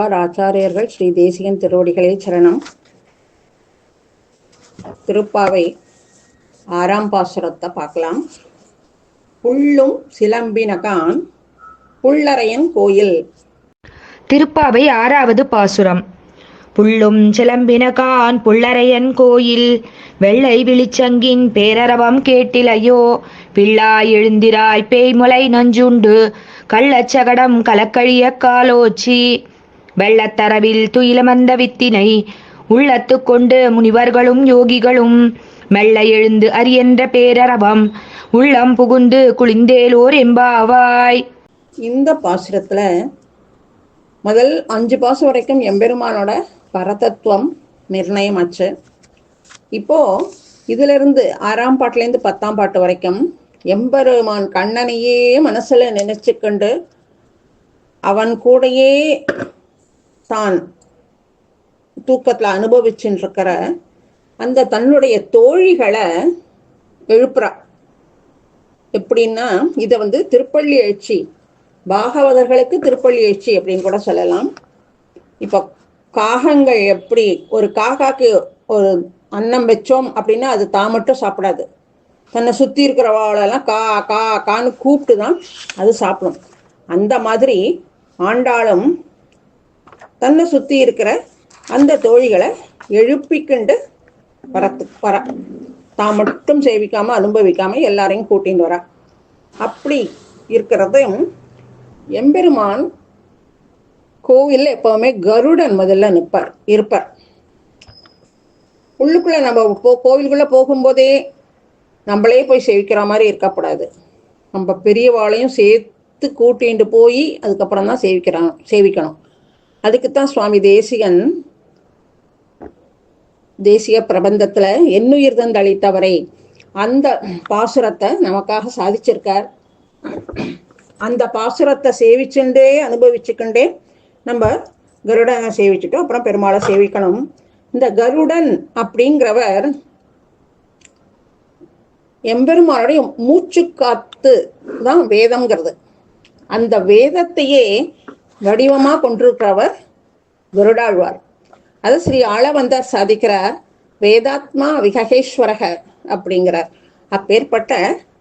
ஆழ்வார் ஆச்சாரியர்கள் ஸ்ரீ தேசிகன் திருவடிகளே சரணம். திருப்பாவை ஆறாம் பாசுரத்தை பார்க்கலாம். புள்ளும் சிலம்பினகான் புள்ளரையன் கோயில். திருப்பாவை ஆறாவது பாசுரம். புள்ளும் சிலம்பினகான் புள்ளரையன் கோயில். வெள்ளை விழிச்சங்கின் பேரரவம் கேட்டிலையோ பிள்ளாய் எழுந்திராய் பேய்முலை நஞ்சுண்டு. கள்ளச்சகடம் கலக்கழிய காலோச்சி. வெள்ளத்தரவில் துயிலமந்த வித்தினை உள்ளத்து கொண்டு முனிவர்களும் யோகிகளும் மெல்ல எழுந்து அரியன்ற பேரரவம் உள்ளம் புகுந்து குளிந்தேலோர் எம்பாவாய். இந்த பாசுரத்துல முதல் அஞ்சு பாசம் வரைக்கும் எம்பெருமானோட பரதத்துவம் நிர்ணயமாச்சு. இப்போ இதுல இருந்து ஆறாம் பாட்டுலேருந்து பத்தாம் பாட்டு வரைக்கும் எம்பெருமான் கண்ணனையே மனசுல நினைச்சுக்கொண்டு அவன் கூடயே தான் தூக்கத்துல அனுபவிச்சுட்டு இருக்கிற அந்த தன்னுடைய தோழிகளை எழுப்புறா. எப்படின்னா இதை வந்து திருப்பள்ளி எழுச்சி பாகவதர்களுக்கு திருப்பள்ளி எழுச்சி அப்படின்னு கூட சொல்லலாம். இப்போ காகங்கள் எப்படி ஒரு காக்காக்கு ஒரு அன்னம் வச்சோம் அப்படின்னா அது தான் மட்டும் சாப்பிடாது. தன்னை சுற்றி இருக்கிறவாளெல்லாம் கா கா கான்னு கூப்பிட்டு தான் அது சாப்பிடும். அந்த மாதிரி ஆண்டாளும் தன்னை சுற்றி இருக்கிற அந்த தோழிகளை எழுப்பிக்கிண்டு வரத்து வர தான் மட்டும் சேவிக்காம அனுபவிக்காம எல்லாரையும் கூட்டின்னு வர. அப்படி இருக்கிறதும் எம்பெருமான் கோவில்ல எப்பவுமே கருடன் முதல்ல நிற்பார் இருப்பார். உள்ளுக்குள்ள நம்ம போ கோவிலுக்குள்ள போகும்போதே நம்மளே போய் சேவிக்கிற மாதிரி இருக்கக்கூடாது. நம்ம பெரியவாளையும் சேர்த்து கூட்டிட்டு போய் அதுக்கப்புறம் தான் சேவிக்கிறான் சேவிக்கணும். அதுக்குத்தான் சுவாமி தேசிகன் தேசிய பிரபந்தத்துல என்னுயிர் தந்தளித்தவரை அந்த பாசுரத்தை நமக்காக சாதிச்சிருக்கார். அந்த பாசுரத்தை சேவிச்சுண்டே அனுபவிச்சுக்கிண்டே நம்ம கருடனை சேவிச்சுட்டோம் அப்புறம் பெருமாளை சேவிக்கணும். இந்த கருடன் அப்படிங்கிறவர் எம்பெருமானுடைய மூச்சு காத்து தான் வேதம்ங்கிறது. அந்த வேதத்தையே வடிவமா கொண்டிருக்கிறவர் கருடாழ்வார். அது ஸ்ரீ ஆளவந்தார் சாதிக்கிறார். வேதாத்மா விககேஸ்வரக அப்படிங்கிறார். அப்பேற்பட்ட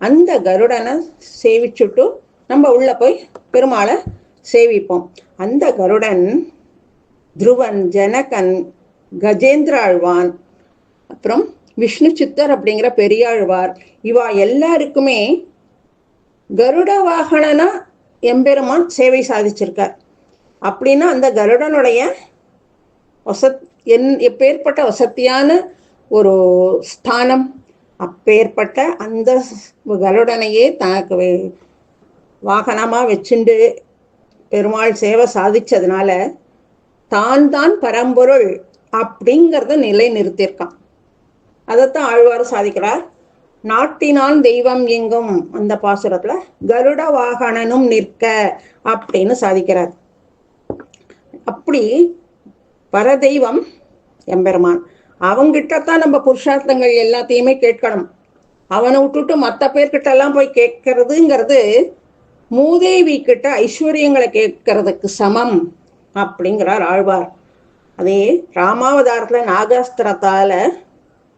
அந்த கருடனை சேவிச்சுட்டு நம்ம உள்ள போய் பெருமாளை சேவிப்போம். அந்த கருடன் துருவன் ஜனகன் கஜேந்திர ஆழ்வான் அப்புறம் விஷ்ணு சித்தர் அப்படிங்கிற பெரியாழ்வார். இவா எல்லாருக்குமே கருட வாகனனா எம்பெருமான் சேவை சாதிச்சிருக்கார். அப்படின்னா அந்த கருடனுடைய வசத் என் எப்பேற்பட்ட வசத்தியான ஒரு ஸ்தானம் அப்பேற்பட்ட அந்த கருடனையே தனக்கு வாகனமாக வச்சுண்டு பெருமாள் சேவை சாதிச்சதுனால தான் தான் பரம்பொருள் அப்படிங்கிறத நிலை நிறுத்தியிருக்கான் அதைத்தான் ஆழ்வார் சாதிக்கிறார். நாட்டினான் தெய்வம் எங்கும் அந்த பாசுரத்துல கருட வாகனனும் நிற்க அப்படின்னு சாதிக்கிறார். அப்படி பரதெய்வம் எம்பெருமான். அவங்கிட்டத்தான் நம்ம புருஷார்த்தங்கள் எல்லாத்தையுமே கேட்கணும். அவனை விட்டுட்டு மற்ற பேர்கிட்ட எல்லாம் போய் கேட்கறதுங்கிறது மூதேவி கிட்ட ஐஸ்வர்யங்களை கேட்கறதுக்கு சமம் அப்படிங்கிறார் ஆழ்வார். அதே ராமாவதாரத்துல நாகாஸ்திரத்தால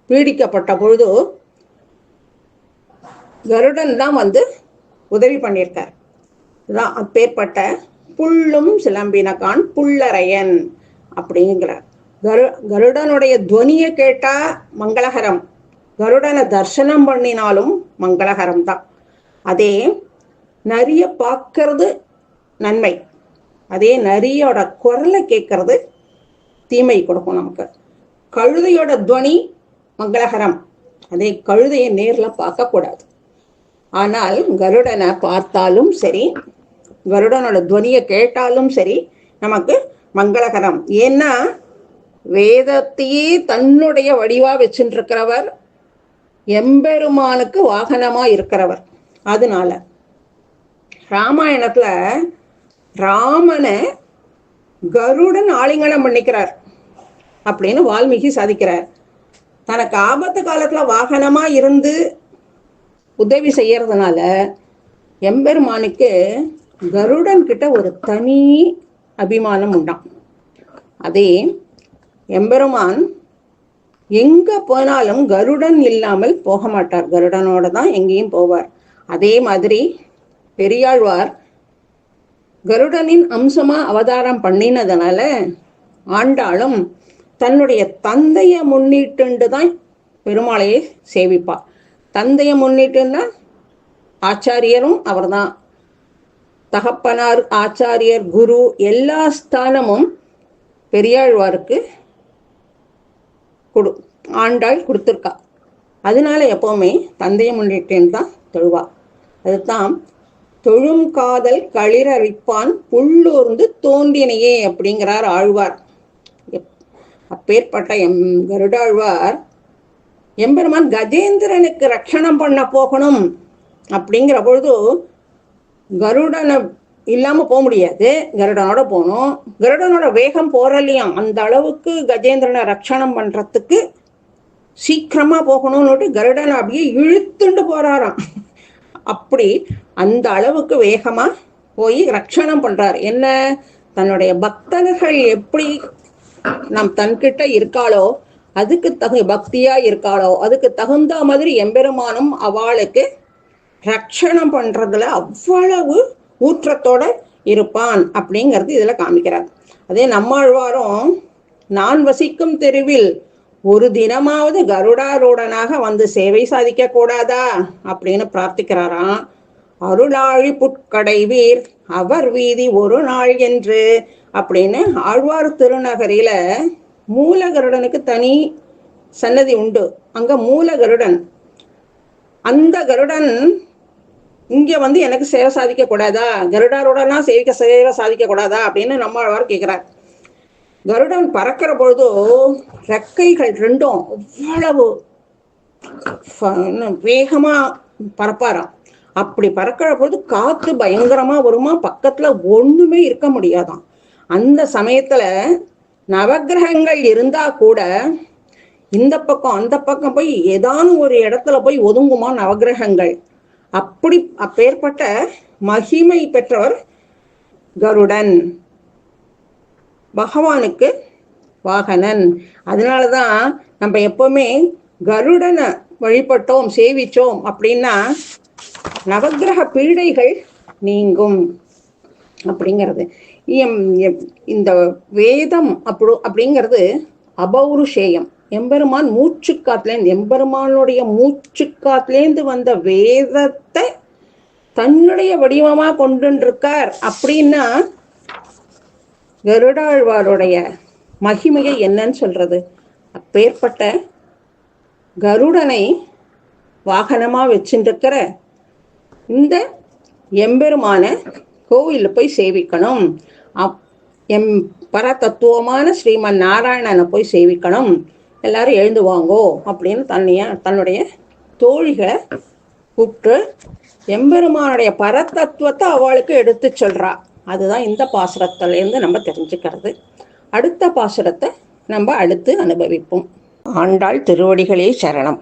பீடிக்கப்பட்ட பொழுது கருடன் தான் வந்து உதவி பண்ணியிருக்கார். இதுதான் அப்பேற்பட்ட புல்லும் சிலம்பினகான் புல்லரையன் அப்படிங்கிறார். கரு கருடனுடைய துவனியை கேட்டா மங்களகரம். கருடனை தர்சனம் பண்ணினாலும் மங்களகரம் தான். அதே நரிய பார்க்கறது நன்மை. அதே நரியோட குரலை கேட்கறது தீமை கொடுக்கும் நமக்கு. கழுதையோட துவனி மங்களகரம். அதே கழுதையை நேரில் பார்க்கக்கூடாது. ஆனால் கருடனை பார்த்தாலும் சரி கருடனோட துவனியை கேட்டாலும் சரி நமக்கு மங்களகரம். ஏன்னா வேதத்தையே தன்னுடைய வடிவா வச்சுட்டு இருக்கிறவர் எம்பெருமானுக்கு வாகனமா இருக்கிறவர். அதனால ராமாயணத்துல ராமனை கருடன் ஆலிங்கனம் பண்ணிக்கிறார் அப்படின்னு வால்மீகி சாதிக்கிறார். தனக்கு ஆபத்து காலத்துல வாகனமா இருந்து உதவி செய்யறதுனால எம்பெருமானுக்கு கருடன் கிட்ட ஒரு தனி அபிமானம் உண்டாம். அதே எம்பெருமான் எங்க போனாலும் கருடன் இல்லாமல் போக மாட்டார். கருடனோட தான் எங்கேயும் போவார். அதே மாதிரி பெரியாழ்வார் கருடனின் அம்சமா அவதாரம் பண்ணினதுனால ஆண்டாலும் தன்னுடைய தந்தையை முன்னிட்டு தான் பெருமாளையை சேவிப்பார். தந்தையை முன்னிட்டுன்னா ஆச்சாரியரும் அவர்தான். தகப்பனார் ஆச்சாரியர் குரு எல்லா ஸ்தானமும் பெரியாழ்வாருக்கு கொடு ஆண்டாள் கொடுத்துருக்கா. அதனால எப்பவுமே தந்தையை முன்னிட்டேன்னு தான் தொழுவா. அதுதான் தொழும் காதல் களிரறிப்பான் புள்ளூர்ந்து தோன்றினையே அப்படிங்கிறார் ஆழ்வார். எப்- அப்பேற்பட்ட எம் கருடாழ்வார் எம்பெருமான் கஜேந்திரனுக்கு ரட்சணம் பண்ண போகணும் அப்படிங்கிற பொழுது கருடனை இல்லாம போக முடியாது. கருடனோட போகணும். கருடனோட வேகம் போறலையாம் அந்த அளவுக்கு கஜேந்திரனை ரட்சணம் பண்றதுக்கு சீக்கிரமா போகணும்னுட்டு கருடன் அப்படியே இழுத்துண்டு போறாராம். அப்படி அந்த அளவுக்கு வேகமா போய் ரட்சணம் பண்றார். என்ன? தன்னுடைய பக்தர்கள் எப்படி நம் தன்கிட்ட இருக்காளோ அதுக்கு தகு பக்தியா இருக்காளோ அதுக்கு தகுந்த மாதிரி எம்பெருமானும் அவளுக்கு ரட்சணம் பண்றதுல அவ்வளவு ஊற்றத்தோட இருப்பான் அப்படிங்கிறது இதுல காமிக்கிறார். அதே நம்மாழ்வாரும் நான் வசிக்கும் தெருவில் ஒரு தினமாவது கருடாரூடனாக வந்து சேவை சாதிக்க கூடாதா அப்படின்னு பிரார்த்திக்கிறாராம். அருளாழி புட்கடை வீர் அவர் வீதி ஒரு நாள் என்று அப்படின்னு ஆழ்வார் திருநகரில மூலகருடனுக்கு தனி சன்னதி உண்டு. அங்க மூலகருடன். அந்த கருடன் இங்க வந்து எனக்கு சேவை சாதிக்க கூடாதா கருடாரோடனா சேவிக்க சேவை சாதிக்க கூடாதா அப்படின்னு நம்மாழ்வார் கேட்கிறார் கருடன் பறக்கிற பொழுது ரெக்கைகள் ரெண்டும் அவ்வளவு ஃப- வேகமா பறப்பாராம். அப்படி பறக்கிற பொழுது காத்து பயங்கரமா வருமா? பக்கத்துல ஒண்ணுமே இருக்க முடியாதான் அந்த சமயத்துல நவக்கிரகங்கள் இருந்தா கூட இந்த பக்கம் அந்த பக்கம் போய் ஏதானும் ஒரு இடத்துல போய் ஒதுங்குமா நவக்கிரகங்கள்? அப்படி அப்பேற்பட்ட மகிமை பெற்றவர் கருடன். பகவானுக்கு வாகனன். அதனாலதான் நம்ம எப்பவுமே கருடனை வழிபட்டோம் சேவிச்சோம் அப்படின்னா நவகிரக பீடைகள் நீங்கும் அப்படிங்கிறது. இந்த வேதம் அப்படி அப்படிங்கிறது அபௌருஷேயம். எம்பெருமான் மூச்சுக்காத்துலேருந்து எம்பெருமானுடைய மூச்சுக்காத்துலேருந்து வந்த வேதத்தை தன்னுடைய வடிவமா கொண்டுருக்கார் அப்படின்னா கருடாழ்வாருடைய மகிமையை என்னன்னு சொல்றது? அப்பேற்பட்ட கருடனை வாகனமா வச்சுருக்கிற இந்த எம்பெருமான கோவிலில் போய் சேவிக்கணும். அப் எம் பரதத்துவமான ஸ்ரீமன் நாராயணனை போய் சேவிக்கணும். எல்லாரும் எழுந்து வாங்கோ அப்படின்னு தன்னைய தன்னுடைய தோழிகளை கூப்பிட்டு எம்பெருமானுடைய பரதத்துவத்தை அவளுக்கு எடுத்து சொல்றா. அதுதான் இந்த பாசுரத்திலேருந்து நம்ம தெரிஞ்சுக்கிறது. அடுத்த பாசுரத்தை நம்ம அடுத்து அனுபவிப்போம். ஆண்டாள் திருவடிகளே சரணம்.